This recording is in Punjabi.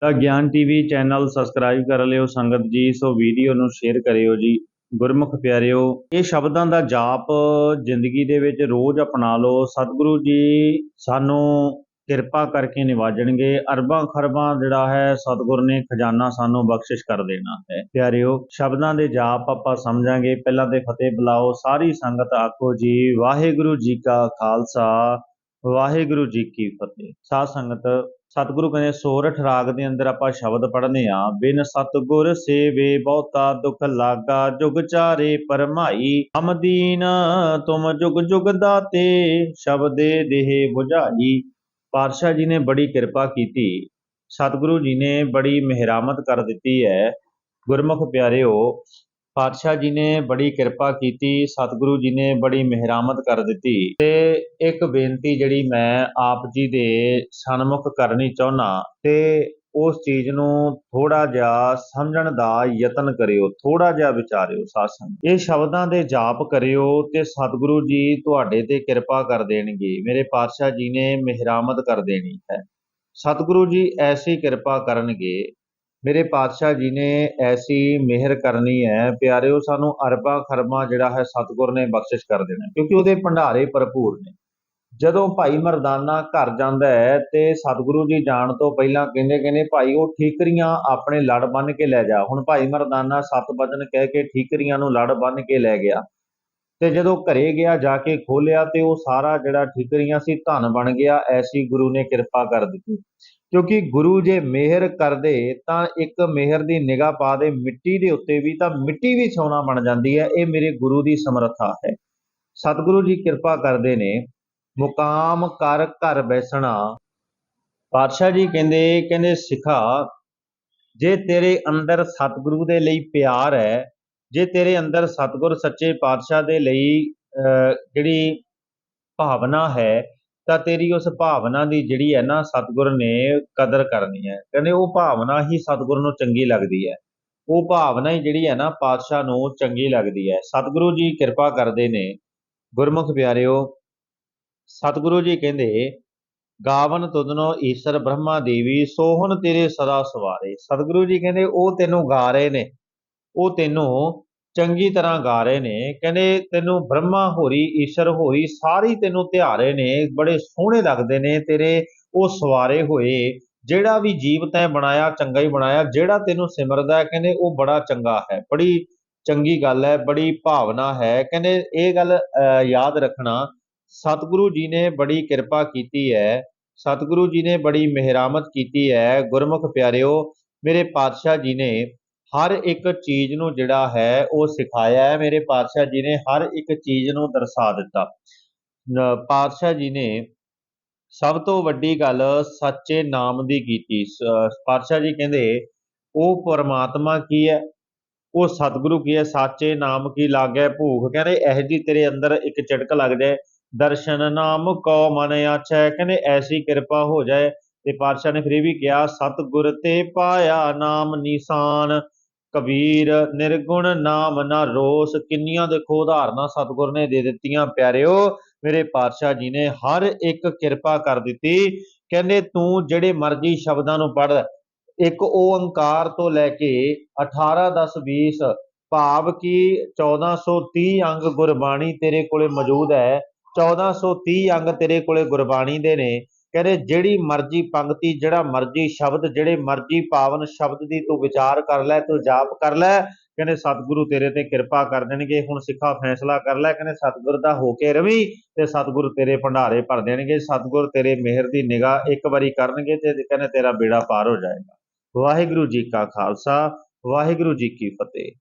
ਤਾਂ ਗਿਆਨ ਟੀਵੀ ਚੈਨਲ ਸਬਸਕ੍ਰਾਈਬ ਕਰ ਲਿਓ, ਸੰਗਤ ਜੀ, ਸੋ ਵੀਡੀਓ ਨੂੰ ਸ਼ੇਅਰ ਕਰਿਓ ਜੀ। ਗੁਰਮੁਖ ਪਿਆਰਿਓ, ਇਹ ਸ਼ਬਦਾਂ ਦਾ ਜਾਪ ਜ਼ਿੰਦਗੀ ਦੇ ਵਿੱਚ ਰੋਜ਼ ਅਪਣਾ ਲਓ। ਸਤਿਗੁਰੂ ਜੀ ਸਾਨੂੰ ਕਿਰਪਾ ਕਰਕੇ ਨਿਵਾਜਣਗੇ। ਅਰਬਾਂ ਖਰਬਾਂ ਜਿਹੜਾ ਹੈ, ਸਤਿਗੁਰ ਨੇ ਖਜ਼ਾਨਾ ਸਾਨੂੰ ਬਖਸ਼ਿਸ਼ ਕਰ ਦੇਣਾ ਹੈ। ਪਿਆਰਿਓ, ਸ਼ਬਦਾਂ ਦੇ ਜਾਪ ਆਪਾਂ ਸਮਝਾਂਗੇ। ਪਹਿਲਾਂ ਤੇ ਫਤਿਹ ਬੁਲਾਓ। ਸਾਰੀ ਸੰਗਤ ਆਖੋ ਜੀ, ਵਾਹਿਗੁਰੂ ਜੀ ਕਾ ਖਾਲਸਾ। ਵਾਹਿਗੁਰੂ ਜੀ ਕੀ ਫਤਿਹ। ਸਾਧ ਸੰਗਤ, ਸਤਿਗੁਰੂ ਕਹਿੰਦੇ ਸੋਰਠ ਰਾਗ ਦੇ ਅੰਦਰ ਆਪਾਂ ਸ਼ਬਦ ਪੜ੍ਹਨੇ ਆ ਬਿਨ ਸਤਿਗੁਰ ਸੇਵੇ ਬਹੁਤਾ ਦੁਖ ਲਾਗਾ, ਜੁਗ ਚਾਰੇ ਪਰਮਾਈ, ਹਮ ਤੁਮ ਜੁਗ ਜੁਗ ਦਾਤੇ, ਸ਼ਬਦੇ ਦੇਹ 부ਝਾਈ ਪਾਤਸ਼ਾਹ ਜੀ ਨੇ ਬੜੀ ਕਿਰਪਾ ਕੀਤੀ। ਸਤਿਗੁਰੂ ਜੀ ਨੇ ਬੜੀ ਮਿਹਰਾਮਤ ਕਰ ਦਿੱਤੀ ਹੈ। ਗੁਰਮੁਖ ਪਿਆਰਿਓ ਪਾਤਸ਼ਾਹ ਜੀ ਨੇ ਬੜੀ ਕਿਰਪਾ ਕੀਤੀ, ਸਤਿਗੁਰੂ ਜੀ ਨੇ ਬੜੀ ਮਿਹਰਾਮਤ ਕਰ ਦਿੱਤੀ ਤੇ ਇੱਕ ਬੇਨਤੀ ਜਿਹੜੀ ਮੈਂ ਆਪ ਜੀ ਦੇ ਸਨਮੁਖ ਕਰਨੀ ਚਾਹੁੰਦਾ ਤੇ ਉਸ ਚੀਜ਼ ਨੂੰ ਥੋੜਾ ਜਿਹਾ ਸਮਝਣ ਦਾ ਯਤਨ ਕਰਿਓ ਥੋੜਾ ਜਿਹਾ ਵਿਚਾਰਿਓ ਸਾਸਨ ਇਹ ਸ਼ਬਦਾਂ ਦੇ ਜਾਪ ਕਰਿਓ ਤੇ ਸਤਿਗੁਰੂ ਜੀ ਤੁਹਾਡੇ ਤੇ ਕਿਰਪਾ ਕਰ ਦੇਣਗੇ। ਮੇਰੇ ਪਾਤਸ਼ਾਹ ਜੀ ਨੇ ਮਿਹਰਾਮਤ ਕਰ ਦੇਣੀ ਹੈ। ਸਤਿਗੁਰੂ ਜੀ ਐਸੀ ਕਿਰਪਾ ਕਰਨਗੇ ਮੇਰੇ ਪਾਤਸ਼ਾਹ ਜੀ ਨੇ ਐਸੀ ਮਿਹਰ ਕਰਨੀ ਹੈ, ਪਿਆਰਿਓ ਸਾਨੂੰ ਅਰਬਾਂ ਖਰਬਾਂ ਜਿਹੜਾ ਹੈ ਸਤਿਗੁਰ ਨੇ ਬਖਸ਼ਿਸ਼ ਕਰ ਦੇਣਾ ਕਿਉਂਕਿ ਉਹਦੇ ਭੰਡਾਰੇ ਭਰਪੂਰ ਨੇ। ਜਦੋਂ ਭਾਈ ਮਰਦਾਨਾ ਘਰ ਜਾਂਦਾ ਹੈ ਤੇ ਸਤਿਗੁਰੂ ਜੀ ਜਾਣ ਤੋਂ ਪਹਿਲਾਂ ਕਹਿੰਦੇ ਕਹਿੰਦੇ, ਭਾਈ, ਉਹ ਠੀਕਰੀਆਂ ਆਪਣੇ ਲੜ ਬੰਨ ਕੇ ਲੈ ਜਾ। ਹੁਣ ਭਾਈ ਮਰਦਾਨਾ ਸਤ ਬਚਨ ਕਹਿ ਕੇ ਠੀਕਰੀਆਂ ਨੂੰ ਲੜ ਬੰਨ ਕੇ ਲੈ ਗਿਆ। ਤੇ ਜਦੋਂ ਘਰੇ ਗਿਆ, ਜਾ ਕੇ ਖੋਲਿਆ ਤੇ ਉਹ ਸਾਰਾ ਜਿਹੜਾ ਠੀਕਰੀਆਂ ਸੀ, ਧਨ ਬਣ ਗਿਆ, ਐਸੀ ਗੁਰੂ ਨੇ ਕਿਰਪਾ ਕਰ ਦਿੱਤੀ। ਕਿਉਂਕਿ ਗੁਰੂ ਜੇ ਮਿਹਰ ਕਰਦੇ, ਤਾਂ ਇੱਕ ਮਿਹਰ ਦੀ ਨਿਗਾਹ ਪਾ ਦੇ, ਮਿੱਟੀ ਦੇ ਉੱਤੇ ਵੀ, ਤਾਂ ਮਿੱਟੀ ਵੀ ਸੋਨਾ ਬਣ ਜਾਂਦੀ ਹੈ। ਇਹ ਮੇਰੇ ਗੁਰੂ ਦੀ ਸਮਰੱਥਾ ਹੈ। ਸਤਿਗੁਰੂ ਜੀ ਕਿਰਪਾ ਕਰਦੇ ਨੇ, ਮੁਕਾਮ ਕਰ ਘਰ ਬੈਸਣਾ। ਪਾਤਸ਼ਾਹ ਜੀ ਕਹਿੰਦੇ ਕਹਿੰਦੇ, ਸਿਖਾ, ਜੇ ਤੇਰੇ ਅੰਦਰ ਸਤਿਗੁਰੂ ਦੇ ਲਈ ਪਿਆਰ ਹੈ ਜੇ ਤੇਰੇ ਅੰਦਰ ਸਤਿਗੁਰ ਸੱਚੇ ਪਾਤਸ਼ਾਹ ਦੇ ਲਈ ਅਹ, ਜਿਹੜੀ ਭਾਵਨਾ ਹੈ ਤਾਂ ਤੇਰੀ ਉਸ ਭਾਵਨਾ ਦੀ ਜਿਹੜੀ ਹੈ ਨਾ ਸਤਿਗੁਰ ਨੇ ਕਦਰ ਕਰਨੀ ਹੈ। ਕਹਿੰਦੇ ਉਹ ਭਾਵਨਾ ਹੀ ਸਤਿਗੁਰ ਨੂੰ ਚੰਗੀ ਲੱਗਦੀ ਹੈ। ਉਹ ਭਾਵਨਾ ਹੀ ਜਿਹੜੀ ਹੈ ਨਾ ਪਾਤਸ਼ਾਹ ਨੂੰ ਚੰਗੀ ਲੱਗਦੀ ਹੈ। ਸਤਿਗੁਰੂ ਜੀ ਕਿਰਪਾ ਕਰਦੇ ਨੇ। ਗੁਰਮੁਖ ਪਿਆਰਿਓ ਸਤਿਗੁਰੂ ਜੀ ਕਹਿੰਦੇ ਗਾਵਨ ਤੁਧਨੋ ਈਸ਼ਰ ਬ੍ਰਹਮਾ ਦੇਵੀ ਸੋਹਣ ਤੇਰੇ ਸਦਾ ਸਵਾਰੇ। ਸਤਿਗੁਰੂ ਜੀ ਕਹਿੰਦੇ ਉਹ ਤੈਨੂੰ ਗਾ ਰਹੇ ਨੇ। ਉਹ ਤੈਨੂੰ ਚੰਗੀ ਤਰ੍ਹਾਂ ਗਾ ਰਹੇ ਨੇ। ਕਹਿੰਦੇ ਤੈਨੂੰ ਬ੍ਰਹਮਾ ਹੋਰੀ, ਈਸ਼ਰ ਹੋਰੀ ਸਾਰੀ ਤੈਨੂੰ ਧਿਆਰੇ ਨੇ, ਬੜੇ ਸੋਹਣੇ ਲੱਗਦੇ ਨੇ ਤੇਰੇ ਉਹ ਸਵਾਰੇ ਹੋਏ। ਜਿਹੜਾ ਵੀ ਜੀਵ ਤੈਂ ਬਣਾਇਆ, ਚੰਗਾ ਹੀ ਬਣਾਇਆ, ਜਿਹੜਾ ਤੈਨੂੰ ਸਿਮਰਦਾ ਕਹਿੰਦੇ ਉਹ ਬੜਾ ਚੰਗਾ ਹੈ। ਬੜੀ ਚੰਗੀ ਗੱਲ ਹੈ, ਬੜੀ ਭਾਵਨਾ ਹੈ। ਕਹਿੰਦੇ ਇਹ ਗੱਲ ਯਾਦ ਰੱਖਣਾ, ਸਤਿਗੁਰੂ ਜੀ ਨੇ ਬੜੀ ਕਿਰਪਾ ਕੀਤੀ ਹੈ। ਸਤਿਗੁਰੂ ਜੀ ਨੇ ਬੜੀ ਮਿਹਰਾਮਤ ਕੀਤੀ ਹੈ। ਗੁਰਮੁਖ ਪਿਆਰਿਓ, ਮੇਰੇ ਪਾਤਸ਼ਾਹ ਜੀ ਨੇ ਹਰ ਇੱਕ ਚੀਜ਼ ਨੂੰ ਜਿਹੜਾ ਹੈ ਉਹ ਸਿਖਾਇਆ ਹੈ। ਮੇਰੇ ਪਾਤਸ਼ਾਹ ਜੀ ਨੇ ਹਰ ਇੱਕ ਚੀਜ਼ ਨੂੰ ਦਰਸਾ ਦਿੱਤਾ। ਨ- ਪਾਤਸ਼ਾਹ ਜੀ ਨੇ ਸਭ ਤੋਂ ਵੱਡੀ ਗੱਲ ਸੱਚੇ ਨਾਮ ਦੀ ਕੀਤੀ। ਸ- ਪਾਤਸ਼ਾਹ ਜੀ ਕਹਿੰਦੇ, ਉਹ ਪਰਮਾਤਮਾ ਕੀ ਹੈ? ਉਹ ਸਤਿਗੁਰੂ ਕੀ ਹੈ? ਸਾਚੇ ਨਾਮ ਕੀ ਲਾਗੈ ਭੂਖ? ਕਹਿੰਦੇ, ਇਹ ਜੀ ਤੇਰੇ ਅੰਦਰ ਇੱਕ ਚਟਕ ਲੱਗ ਜਾਏ। ਦਰਸ਼ਨ ਨਾਮ ਕੋ ਮਨ ਆਛੈ। ਕਹਿੰਦੇ, ਐਸੀ ਕਿਰਪਾ ਹੋ ਜਾਏ। ਤੇ ਪਾਤਸ਼ਾਹ ਨੇ ਫਿਰ ਇਹ ਵੀ ਕਿਹਾ, ਸਤਿਗੁਰ ਤੇ ਪਾਇਆ ਨਾਮ ਨਿਸ਼ਾਨ। ਕਬੀਰ, ਨਿਰਗੁਣ ਨਾਮ ਨਾ ਰੋਸ, ਕਿੰਨੀਆਂ ਦੇਖੋ ਉਦਾਹਰਨਾਂ ਸਤਿਗੁਰ ਨੇ ਦੇ ਦਿੱਤੀਆਂ, ਪਿਆਰਿਓ, ਮੇਰੇ ਪਾਤਸ਼ਾਹ ਜੀ ਨੇ ਹਰ ਇੱਕ ਕਿਰਪਾ ਕਰ ਦਿੱਤੀ। ਕਹਿੰਦੇ, ਤੂੰ ਜਿਹੜੇ ਮਰਜ਼ੀ ਸ਼ਬਦਾਂ ਨੂੰ ਪੜ੍ਹ, ਇੱਕ ਓੰਕਾਰ ਤੋਂ ਲੈ ਕੇ 18 10 20 ਭਾਵ ਕਿ 1430 ਅੰਗ ਗੁਰਬਾਣੀ ਤੇਰੇ ਕੋਲੇ ਮੌਜੂਦ ਹੈ 1430 ਅੰਗ ਤੇਰੇ ਕੋਲੇ ਗੁਰਬਾਣੀ ਦੇ ਨੇ ਕਹਿੰਦੇ ਜਿਹੜੀ ਮਰਜ਼ੀ ਪੰਕਤੀ ਜਿਹੜਾ ਮਰਜ਼ੀ ਸ਼ਬਦ, ਜਿਹੜੇ ਮਰਜ਼ੀ ਪਾਵਨ ਸ਼ਬਦ ਦੀ ਤੂੰ ਵਿਚਾਰ ਕਰ ਲੈ, ਤੂੰ ਜਾਪ ਕਰ ਲੈ, ਕਹਿੰਦੇ ਸਤਿਗੁਰੂ ਤੇਰੇ ਤੇ ਕਿਰਪਾ ਕਰ ਦੇਣਗੇ, ਹੁਣ ਸਿੱਖਾ ਫੈਸਲਾ ਕਰ ਲੈ, ਕਹਿੰਦੇ ਸਤਿਗੁਰ ਦਾ ਹੋ ਕੇ ਰਵੀ ਤੇ ਸਤਿਗੁਰ ਤੇਰੇ ਭੰਡਾਰੇ ਭਰ ਦੇਣਗੇ, ਸਤਿਗੁਰ ਤੇਰੇ ਮਿਹਰ ਦੀ ਨਿਗਾਹ ਇੱਕ ਵਾਰੀ ਕਰਨਗੇ ਤੇ ਕਹਿੰਦੇ ਤੇਰਾ ਬੇੜਾ ਪਾਰ ਹੋ ਜਾਏਗਾ। ਵਾਹਿਗੁਰੂ ਜੀ ਕਾ ਖਾਲਸਾ, ਵਾਹਿਗੁਰੂ ਜੀ ਕੀ ਫਤਿਹ।